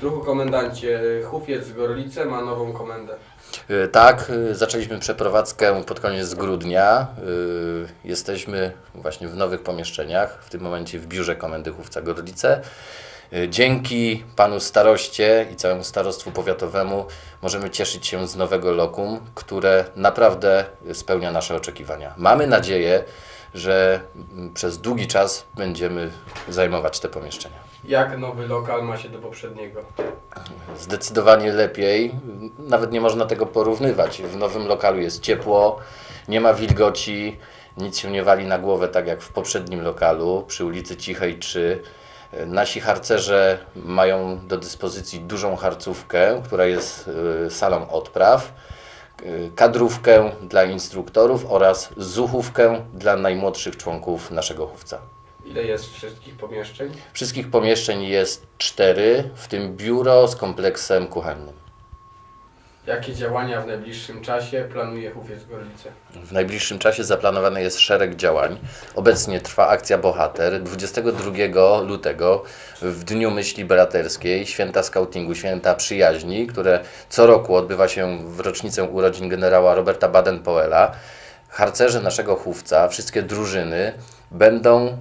Druhu komendancie, Hufiec z Gorlice ma nową komendę. Y, Tak, y, zaczęliśmy przeprowadzkę pod koniec grudnia. Y, Jesteśmy właśnie w nowych pomieszczeniach, w tym momencie w biurze Komendy Chówca Gorlice. Dzięki panu staroście i całemu starostwu powiatowemu możemy cieszyć się z nowego lokum, które naprawdę spełnia nasze oczekiwania. Mamy nadzieję, że mm, przez długi czas będziemy zajmować te pomieszczenia. Jak nowy lokal ma się do poprzedniego? Zdecydowanie lepiej. Nawet nie można tego porównywać. W nowym lokalu jest ciepło, nie ma wilgoci, nic się nie wali na głowę, tak jak w poprzednim lokalu przy ulicy Cichej 3. Nasi harcerze mają do dyspozycji dużą harcówkę, która jest y, salą odpraw, kadrówkę dla instruktorów oraz zuchówkę dla najmłodszych członków naszego chówca. Ile jest wszystkich pomieszczeń? Wszystkich pomieszczeń jest cztery, w tym biuro z kompleksem kuchennym. Jakie działania w najbliższym czasie planuje Hufiec Gorlice? W najbliższym czasie zaplanowany jest szereg działań. Obecnie trwa akcja Bohater. 22 lutego, w Dniu Myśli Braterskiej, święta skautingu, święta przyjaźni, które co roku odbywa się w rocznicę urodzin generała Roberta Baden-Powella. Harcerze naszego chówca, wszystkie drużyny będą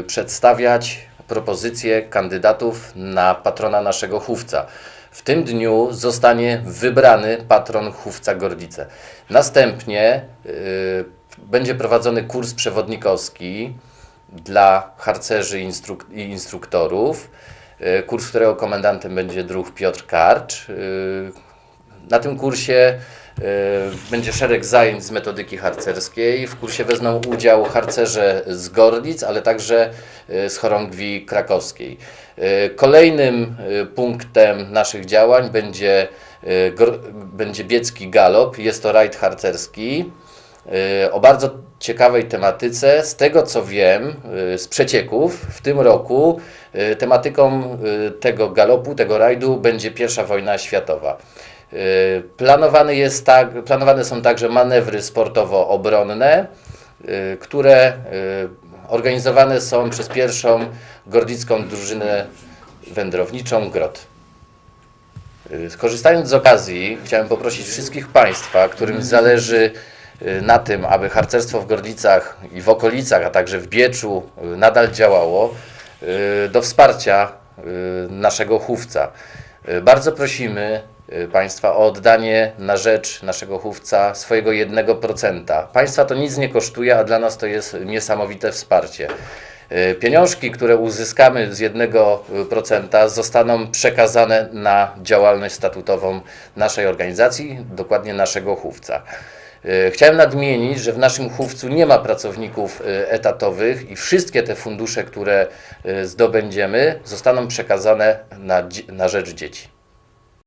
y, przedstawiać propozycje kandydatów na patrona naszego chówca. W tym dniu zostanie wybrany patron chówca Gorlice. Następnie y, będzie prowadzony kurs przewodnikowski dla harcerzy instruk- i instruktorów. Y, kurs, którego komendantem będzie druh Piotr Karcz. Y, na tym kursie będzie szereg zajęć z metodyki harcerskiej. W kursie wezmą udział harcerze z Gorlic, ale także y, z chorągwi krakowskiej. Y, Kolejnym punktem naszych działań będzie, będzie biecki galop. Jest to rajd harcerski o bardzo ciekawej tematyce. Z tego co wiem, z przecieków, w tym roku tematyką tego galopu, tego rajdu będzie I wojna światowa. Y, Planowany jest tak, planowane są także manewry sportowo-obronne, y, które y, organizowane są przez pierwszą gorlicką drużynę wędrowniczą GROT. Skorzystając z okazji, chciałem poprosić wszystkich Państwa, którym zależy na tym, aby harcerstwo w Gorlicach i w okolicach, a także w Bieczu nadal działało, do wsparcia naszego chówca. Bardzo prosimy Państwa o oddanie na rzecz naszego chówca swojego 1%. Państwa to nic nie kosztuje, a dla nas to jest niesamowite wsparcie. Y, Pieniążki, które uzyskamy z 1% zostaną przekazane na działalność statutową naszej organizacji, dokładnie naszego chówca. Y, Chciałem nadmienić, że w naszym chówcu nie ma pracowników y, etatowych i wszystkie te fundusze, które y, zdobędziemy, zostaną przekazane na, na rzecz dzieci.